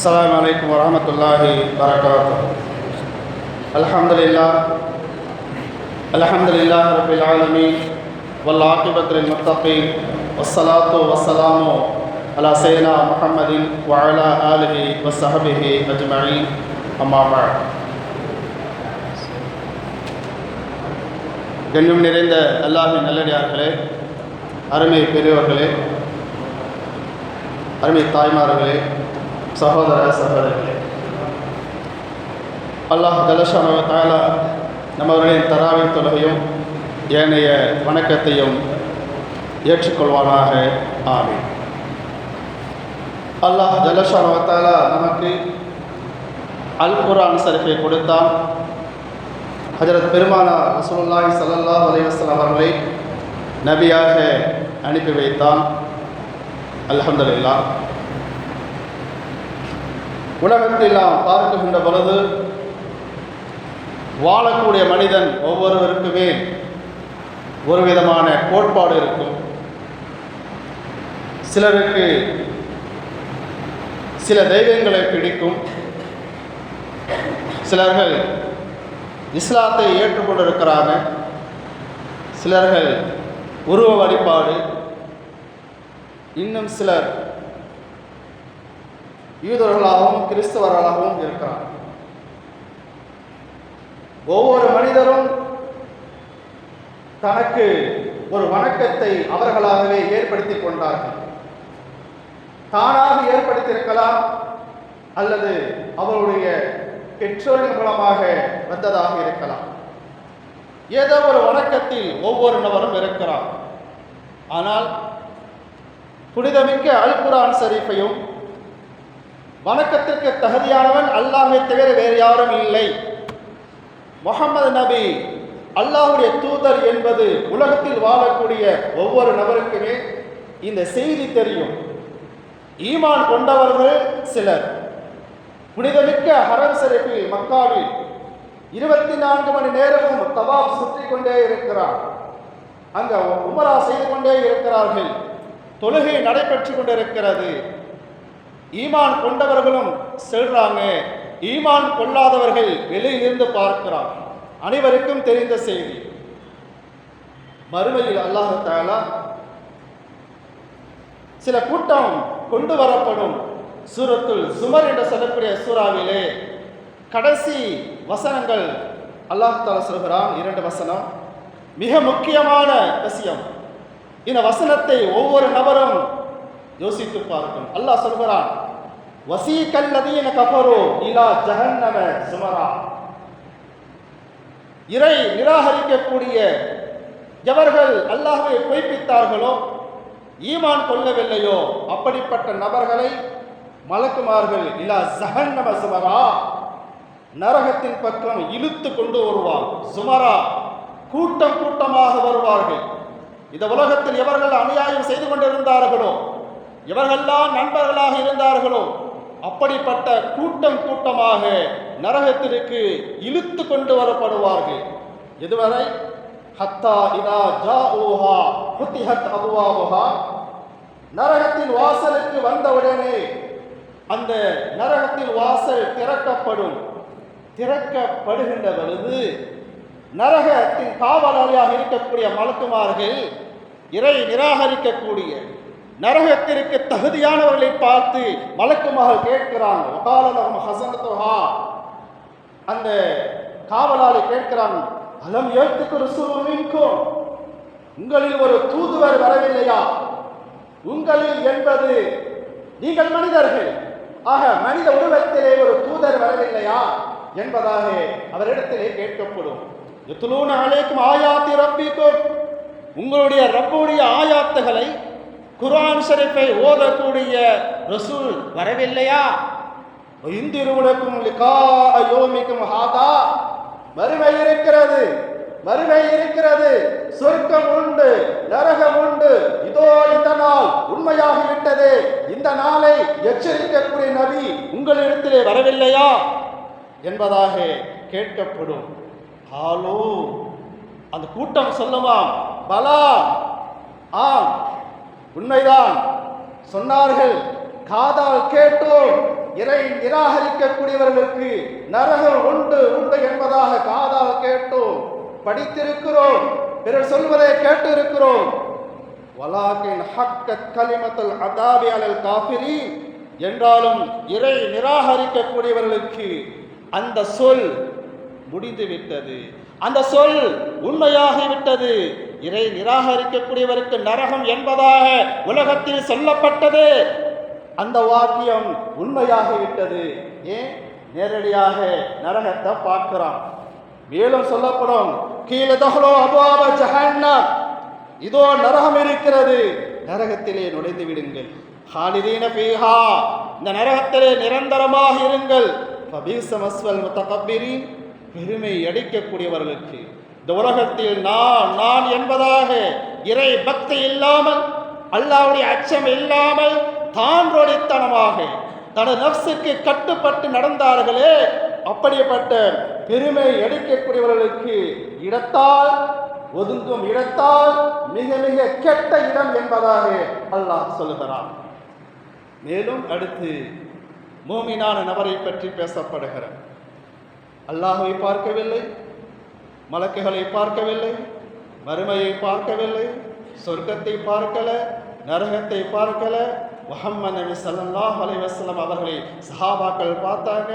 السلام عليكم ورحمة الله وبركاته الحمد لله الحمد لله رب العالمين والعاقبة للمتقين والصلاة والسلام على سيدنا محمد وعلى آله وصحبه أجمعين أما بعد கண்ணியம் நிறைந்த அல்லாஹின் நல்லடியார்களே அருமை பெரியவர்களே அருமை தாய்மார்களே சகோதர சகோதரர்களே அல்லாஹ் ஜலஷானவ தாலா நம்மளுடைய தராவின் தொலகையும் ஏனைய வணக்கத்தையும் ஏற்றுக்கொள்வானாக. ஆமீன். அல்லாஹ் ஜலஷானவ தாலா நமக்கு அல் குரான் சரிஃபை கொடுத்தான். ஹஜரத் பெருமானா ரசூலுல்லாஹி ஸல்லல்லாஹு அலைவாஸ்லாம் அவர்களை நபியாக அனுப்பி வைத்தான். அலமதுல்லா உலகத்தில் நாம் பார்க்கின்ற பொழுது வாழக்கூடிய மனிதன் ஒவ்வொருவருக்குமே ஒரு விதமான கோட்பாடு இருக்கும். சிலருக்கு சில தெய்வங்களை பிடிக்கும். சிலர்கள் இஸ்லாத்தை ஏற்றுக்கொண்டிருக்கிறாங்க. சிலர்கள் உருவ வழிபாடு. இன்னும் சிலர் யூதர்களாகவும் கிறிஸ்தவர்களாகவும் இருக்கிறார் ஒவ்வொரு மனிதரும் தனக்கு ஒரு வணக்கத்தை அவர்களாகவே ஏற்படுத்தி கொண்டார்கள். தானாக ஏற்படுத்தியிருக்கலாம் அல்லது அவருடைய பெற்றோரின் மூலமாக வந்ததாக இருக்கலாம். ஏதோ ஒரு வணக்கத்தில் ஒவ்வொரு நபரும் இருக்கிறார் ஆனால் புனிதமிக்க அல் குரான் ஷரீஃபையும் வணக்கத்திற்கு தகுதியானவன் அல்லாஹை தவிர வேறு யாரும் இல்லை. முகமது நபி அல்லாஹுடைய தூதர் என்பது உலகத்தில் வாழக்கூடிய ஒவ்வொரு நபருக்குமே இந்த செய்தி தெரியும். ஈமான் கொண்டவர்கள் சிலர். புனிதமிக்க ஹரம் சரிப்பில் மக்காவில் இருபத்தி நான்கு மணி நேரமும் தவாப் சுற்றி கொண்டே இருக்கிறார். அங்க உமரா செய்து கொண்டே இருக்கிறார்கள். தொழுகை நடைபெற்று கொண்டிருக்கிறது. ஈமான் கொண்டவர்களும் செல்றாங்க. ஈமான் கொள்ளாதவர்கள் வெளியிலிருந்து பார்க்கிறாங்க அனைவருக்கும் தெரிந்த செய்தி. மறுமையில் அல்லாஹு சில கூட்டம் கொண்டு வரப்படும். சூரத்துள் சுமர் என்று சொல்லக்கூடிய சூறாவிலே கடைசி வசனங்கள் அல்லாஹ் தாலா சொல்கிறான். இரண்டு வசனம். மிக முக்கியமான விஷயம். இந்த வசனத்தை ஒவ்வொரு நபரும் யோசித்து பார்க்கும். அல்லாஹ் சொல்கிறான் என கபரோ இலா ஜஹன்னம சுமரா. இறை நிராகரிக்கக்கூடிய எவர்கள் அல்லாஹை பொய்ப்பித்தார்களோ ஈமான் கொள்ளவில்லையோ அப்படிப்பட்ட நபர்களை மலக்குமார்கள் இலா ஜஹன்னம சுமரா. நரகத்தின் பக்கம் இழுத்து கொண்டு வருவார் சுமரா. கூட்டம் கூட்டமாக வருவார்கள். இந்த உலகத்தில் எவர்கள் அநியாயம் செய்து கொண்டிருந்தார்களோ இவர்கள்லாம் நண்பர்களாக இருந்தார்களோ? அப்படிப்பட்ட கூட்டம் கூட்டமாக நரகத்திற்கு இழுத்து கொண்டு வரப்படுவார்கள். இதுவரை ஹத்தா இதா ஜா ஓஹா புத்திஹத் அபுவாஹா நரகத்தின் வாசலுக்கு வந்தவுடனே அந்த நரகத்தின் வாசல் திறக்கப்படும். திறக்கப்படுகின்ற பொழுது நரகத்தின் காவலாளியாக இருக்கக்கூடிய மலக்குமார்கள் இறை நிராகரிக்கக்கூடிய நரகத்திற்கு தகுதியானவர்களை பார்த்து மலக்குமாக கேட்கிறாங்க. ஒகாலகம் ஹசனத்துஹா. அந்த காவலாளி கேட்கிறான் அலம் எழுத்துக்கு ருசுமின்கும் உங்களில் ஒரு தூதுவர் வரவில்லையா? உங்களில் என்பது நீங்கள் மனிதர்கள். ஆக மனித உருவத்திலே ஒரு தூதர் வரவில்லையா? என்பதாக அவரிடத்திலே கேட்கப்படும். எத்துலூன அழைக்கும் ஆயாத்தி ரப்பிக்கும். உங்களுடைய ரப்புடைய ஆயாத்துகளை குரான் ஷரீஃபை ஓதக்கூடிய ரசூல் வரவில்லையா? இந்திருவுனக்கும் லிகா யோமிக்கும் ஹாதா. மறுமை இருக்கிறது மறுமை இருக்கிறது. சொர்க்கம் உண்டு நரகம் உண்டு. இதோ இந்த நாள் உண்மையாகிவிட்டது. இந்த நாளை எச்சரிக்கக்கூடிய நபி உங்களிடத்திலே வரவில்லையா? என்பதாக கேட்கப்படும். ஹாலோ. அந்த கூட்டம் சொல்லுமாம் பலா. ஆம். உண்மைதான். சொன்னார்கள் காதால் கேட்டோம் இறை நிராகரிக்கக்கூடியவர்களுக்கு நரகம் உண்டு உண்டு என்பதாக காதால் கேட்டோம். படித்திருக்கிறோம் பிறர் சொல்வதை கேட்டு இருக்கிறோம் வலாக்கின் ஹக்கத் கலிமத்தல் அதாபி அலல் காபிரி என்றாலும் இறை நிராகரிக்கக்கூடியவர்களுக்கு அந்த சொல் முடிந்து விட்டது அந்த சொல் உண்மையாகிவிட்டது. இறை நிராகரிக்கக்கூடியவருக்கு நரகம் என்பதாக உலகத்தில் சொல்லப்பட்டது. அந்த வாக்கியம் உண்மையாகிவிட்டது. ஏன் நேரடியாக நரகத்தை பார்க்கிறான். மேலும் சொல்லப்படும் கீழே தகலோ அபுவாப ஜஹன்னம். இதோ நரகம் இருக்கிறது. நரகத்திலே நுழைந்து விடுங்கள். ஹாலிதீன பீஹா இந்த நரகத்திலே நிரந்தரமாக இருங்கள். ஃபபீசமஸ்வல் முத்தகப்பிரின். பெருமை அடிக்கக்கூடியவர்களுக்கு. இந்த உலகத்தில் நான் நான் என்பதாக இறை பக்தி இல்லாமல் அல்லாவுடைய அச்சம் இல்லாமல் தான்றொடித்தனமாக தனது நப்சுக்கு கட்டுப்பட்டு நடந்தார்களே அப்படிப்பட்ட பெருமை அடிக்கக்கூடியவர்களுக்கு இடத்தால் ஒதுங்கும் இடத்தால் மிக மிக கெட்ட இடம் என்பதாக அல்லாஹ் சொல்லுகிறான். மேலும் அடுத்து மூமினான நபரை பற்றி பேசப்படுகிறார். அல்லாஹை பார்க்கவில்லை மலக்குகளை பார்க்கவில்லை மறுமையை பார்க்கவில்லை சொர்க்கத்தை பார்க்கல நரகத்தை பார்க்கல. முகம்மது நபி ஸல்லல்லாஹு அலைவாஸ்லம் அவர்களை சஹாபாக்கள் பார்த்தாங்க.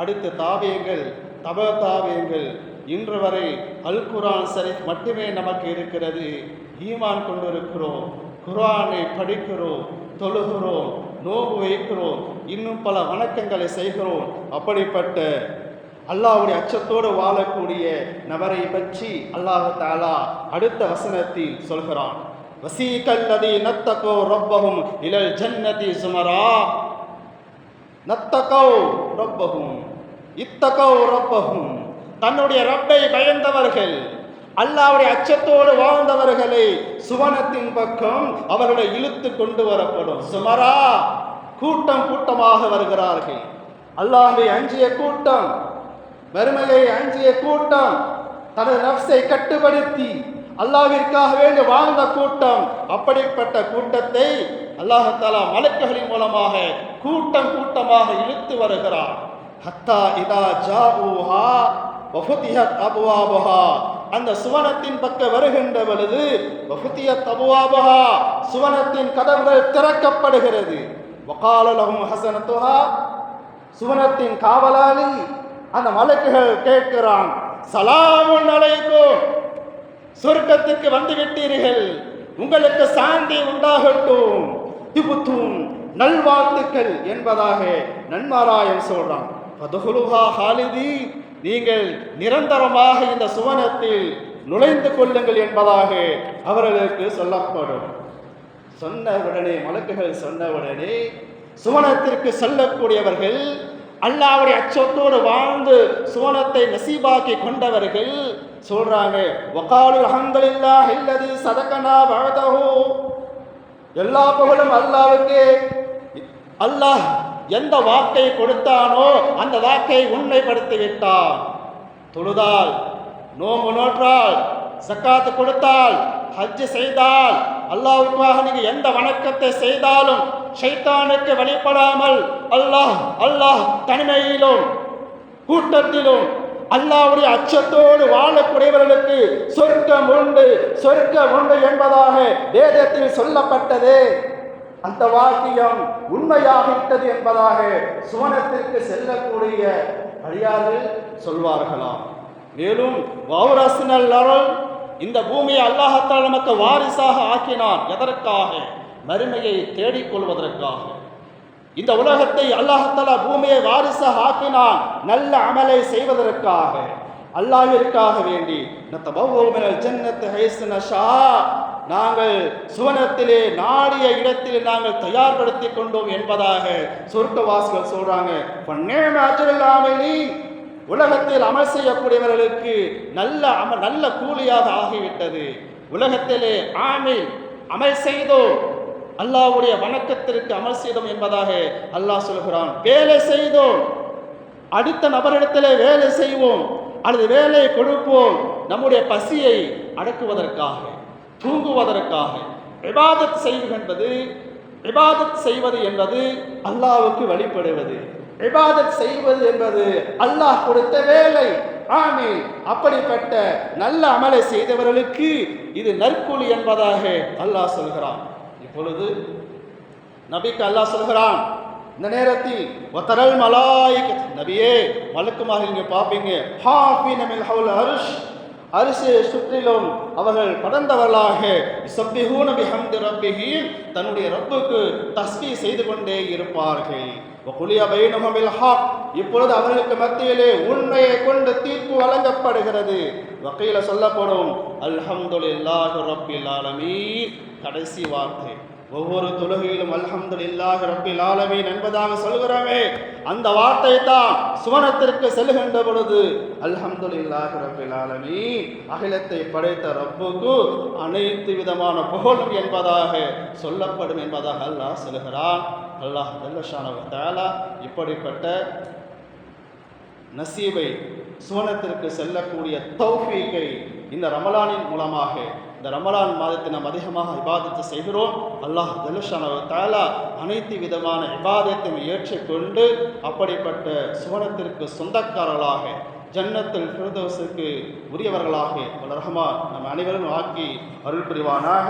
அடுத்து தாவியங்கள் தப தாவியங்கள் இன்று வரை அல் குர்ஆன் ஷரீஃப் மட்டுமே நமக்கு இருக்கிறது. ஈமான் கொண்டிருக்கிறோம் குர்ஆனை படிக்கிறோம் தொழுகிறோம் நோவு வைக்கிறோம் இன்னும் பல வணக்கங்களை செய்கிறோம். அப்படிப்பட்ட அல்லாஹுடைய அச்சத்தோடு வாழக்கூடிய நபரை பற்றி அல்லாஹ் தாலா அடுத்த வசனத்தில் சொல்கிறான். வசீகல்லதி நத்தகோ ரொப்பகும் இலல் ஜன்னதி சுமரா. நத்தகோ ரொப்பகும் இத்தகோ ரொப்பகும் தன்னுடைய ரப்பை பயந்தவர்கள் அல்லாவுடைய அச்சத்தோடு வாழ்ந்தவர்களை சுவனத்தின் பக்கம் அவர்களை இழுத்து கொண்டு வரப்படும். சுமரா. கூட்டம் கூட்டமாக வருகிறார்கள். அல்லாஹை அஞ்சிய கூட்டம். வறுமையை அஞ்சிய கூட்டம் தனது நப்சை கட்டுப்படுத்தி அல்லாவிற்காக வேண்டி வாழ்ந்த கூட்டம். அப்படிப்பட்ட கூட்டத்தை அல்லாஹாலா மலக்குகளின் மூலமாக கூட்டம் கூட்டமாக இழுத்து வருகிறார் ஹத்தா இதா ஜாபூஹா வஃபுதிஹத் அபுவாபஹா. அந்த சுவனத்தின் பக்கம் வருகின்ற பொழுது வஃபுதியத் அபுவாபுஹா. சுவனத்தின் கதவுகள் திறக்கப்படுகிறது. வகாலலகும் ஹசனத்துஹா. சுவனத்தின் காவலாளி அந்த மலக்குகள் கேட்கிறான் சலாமுன் அலைக்கும். சொர்க்கத்துக்கு வந்து விட்டீர்கள். உங்களுக்கு சாந்தி உண்டாகட்டும். திபுத்தும் நல்வாழ்த்துக்கள் என்பதாக நன்மாராயம் சொல்றான். பதுகுலுஹா ஹாலிதி. நீங்கள் நிரந்தரமாக இந்த சுவனத்தில் நுழைந்து கொள்ளுங்கள் என்பதாக அவர்களுக்கு சொல்லப்படும். சொன்ன உடனே மலக்குகள் சொன்ன உடனே சுவனத்திற்கு செல்லக்கூடியவர்கள் அல்லாவுடைய அச்சத்தோடு வாழ்ந்து சோனத்தை நசீபாக்கி கொண்டவர்கள் சொல்றாங்க வகாலு அல்ஹம்துலில்லாஹ் இல்லதி சதகனா வஅதஹு. எல்லா புகழும் அல்லாவுக்கு அல்லாஹ் எந்த வாக்கை கொடுத்தானோ அந்த வாக்கை உண்மைப்படுத்தி விட்டான் தொழுதால் நோம்பு நோற்றால் சக்காத்து கொடுத்தால் ஹஜ் செய்தால் அல்லாவுக்காக நீங்க எந்த வணக்கத்தை செய்தாலும் ஷைத்தானுக்கு வழிபடாமல் அல்லாஹ் அல்லாஹ் தனிமையிலும் கூட்டத்திலும் அல்லாவுடைய அச்சத்தோடு வாழக்கூடியவர்களுக்கு சொர்க்கம் உண்டு சொர்க்கம் உண்டு என்பதாக வேதத்தில் சொல்லப்பட்டது. அந்த வாக்கியம் உண்மையாகிவிட்டது என்பதாக சுவனத்திற்கு செல்லக்கூடிய அடியார்கள் சொல்வார்களாம் மேலும் வௌரஸ்னல் இந்த பூமியை அல்லாஹத்தால் நமக்கு வாரிசாக ஆக்கினான். எதற்காக? மறுமையை தேடிக்கொள்வதற்காக. இந்த உலகத்தை அல்லாஹத்தாலா பூமியை வாரிசாக ஆக்கினான். நல்ல அமலை செய்வதற்காக. அல்லாஹிற்காக வேண்டி. நஷா. நாங்கள் சுவனத்திலே நாடிய இடத்தில் நாங்கள் தயார்படுத்தி கொண்டோம் என்பதாக சொர்க்கவாசிகள் சொல்றாங்க. உலகத்தில் அமல் செய்யக்கூடியவர்களுக்கு நல்ல அம நல்ல கூலியாக ஆகிவிட்டது. உலகத்திலே ஆமில் அமல் செய்தோம். அல்லாஹ்வுடைய வணக்கத்திற்கு அமல் செய்தோம் என்பதாக அல்லாஹ் சொல்கிறான். வேலை செய்தோம். அடுத்த நபரிடத்தில் வேலை செய்வோம். அல்லது வேலை கொடுப்போம். நம்முடைய பசியை அடக்குவதற்காக தூங்குவதற்காக விவாதத் செய்வது என்பது இபாதத் செய்வது என்பது அல்லாவுக்கு வழிபடுவது. இபாதத் செய்வது என்பது அல்லாஹ் கொடுத்த வேலை. ஆமே அப்படிப்பட்ட நல்ல அமலை செய்தவர்களுக்கு இது நற்கூலி என்பதாக அல்லாஹ் சொல்கிறான். இப்பொழுது நபிக்கு அல்லாஹ் சொல்கிறான் இந்த நேரத்தில் ஒத்தரல் மலாய்க் நபியே மலக்குமாக நீங்க பார்ப்பீங்க ஹாஃபின மில் ஹவுல் அர்ஷ் அரிசியை சுற்றிலும் அவர்கள் படர்ந்தவர்களாக சப்பிஹூன பிஹம்தி ரப்பிஹீம் தன்னுடைய ரப்புக்கு தஸ்கி செய்து கொண்டே இருப்பார்கள். வகுலிய பைனஹும் இப்பொழுது அவர்களுக்கு மத்தியிலே உண்மையை கொண்டு தீர்ப்பு வழங்கப்படுகிறது. வகையில சொல்லப்படும் அல்ஹம்துல்லாஹு ரப்பில் ஆலமீ கடைசி வார்த்தை. ஒவ்வொரு தொழுகையிலும் அல்ஹம்துலில்லாஹி ரப்பில் ஆலமீன் என்பதாக சொல்கிறோமே. அந்த வார்த்தை தான் சுவனத்திற்கு செல்கின்ற பொழுது அல்ஹம்துலில்லாஹி ரப்பில் ஆலமீன் அகிலத்தை படைத்த ரப்புக்கு அனைத்து விதமான புகழும் என்பதாக சொல்லப்படும் என்பதாக அல்லாஹ் சொல்கிறான் அல்லாஹ் ஜல்லஷானஹு இப்படிப்பட்ட நசீபை சுவனத்திற்கு செல்லக்கூடிய தௌஃபீக்கை இந்த ரமலானின் மூலமாக இந்த ரமலான் மாதத்தை நாம் அதிகமாக இபாதத்தை செய்கிறோம். அல்லாஹ் ஜலுஷான தாலா அனைத்து விதமான இபாதத்தையும் ஏற்றுக்கொண்டு அப்படிப்பட்ட சுவனத்திற்கு சொந்தக்காரர்களாக ஜன்னத்தில் ஃபிர்தௌஸுக்கு உரியவர்களாக வல்ல ரஹ்மான் நம் அனைவரும் ஆக்கி அருள் புரிவானாக.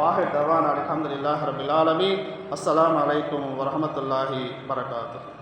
வாஹி தவான் அலமதுல்லாஹ் ரபில் ஆலமீன். அஸ்லாம் வலைக்கம் வரமத்துல்லாஹி வரகாத்து